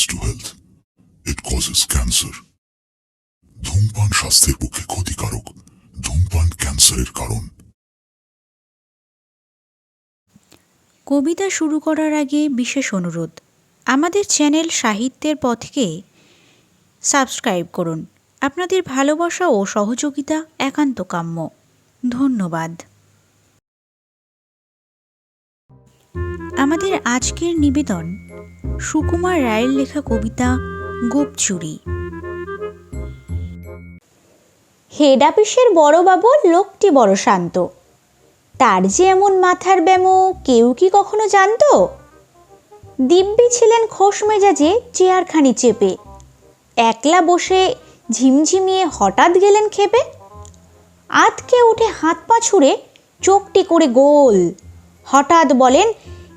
Dangerous to health it causes cancer ধূমপান স্বাস্থ্যের পক্ষে ক্ষতিকারক। ধূমপান ক্যান্সারের কারণ। কবিতা শুরু করার আগে বিশেষ অনুরোধ। আমাদের চ্যানেল সাহিত্যের পথকে সাবস্ক্রাইব করুন। আপনাদের ভালোবাসা ও সহযোগিতা একান্ত কাম্য। ধন্যবাদ। আমাদের আজকের নিবেদন সুকুমার রায়ের লেখা কবিতা গোপচুরি। হেড অফিসের বড়বাবু লোকটি বড় শান্ত। তার যে এমন মাথার ব্যামো কেউ কি কখনো জানতো? দিব্যি ছিলেন খোশ মেজাজে চেয়ারখানি চেপে। একলা বসে ঝিমঝিমিয়ে হঠাৎ গেলেন খেপে আতকে উঠে হাত পা ছুঁড়ে চোখটি করে গোল। হঠাৎ বলেন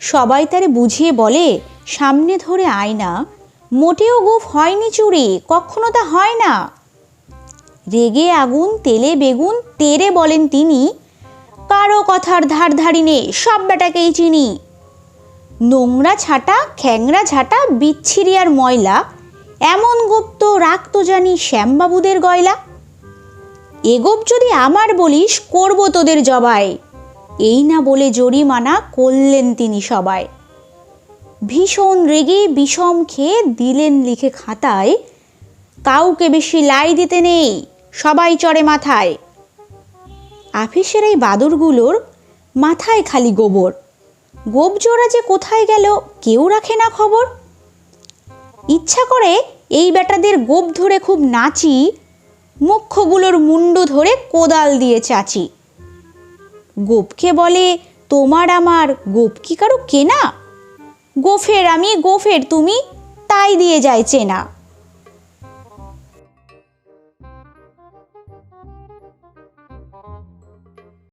সবাই তারে বুঝিয়ে বলে, সামনে ধরে আয়না মোটেও গোফ হয়নি চুরি, কখনো তা হয় না। রেগে আগুন, তেলে বেগুন, তেরে বলেন তিনি, কারও কথার ধার ধারি নে, সব বেটাকেই চিনি। নোংরা ছাটা, খ্যাংরা ঝাঁটা, বিচ্ছিরি আর ময়লা, এমন গুপ্ত রাখতো জানি শ্যামবাবুদের গয়লা। এগোপ যদি আমার বলিস, করব তোদের জবাই। এই না বলে জরিমানা করলেন তিনি সবাই। ভীষণ রেগে বিষম খেয়ে দিলেন লিখে খাতায়, কাউকে বেশি লাই দিতে নেই, সবাই চড়ে মাথায়। আফিসের এই বাদুরগুলোর মাথায় খালি গোবর। গোবজোড়া যে কোথায় গেল, কেউ রাখে না খবর। ইচ্ছা করে এই বেটাদের গোপ ধরে খুব নাচি মুখ্যগুলোর মুন্ডু ধরে কোদাল দিয়ে চাচি। গোপকে বলে, তোমার আমার গোপ কি কারও কেনা? গোফের, আমি গোফের, তুমি তাই দিয়ে যায় চেনা।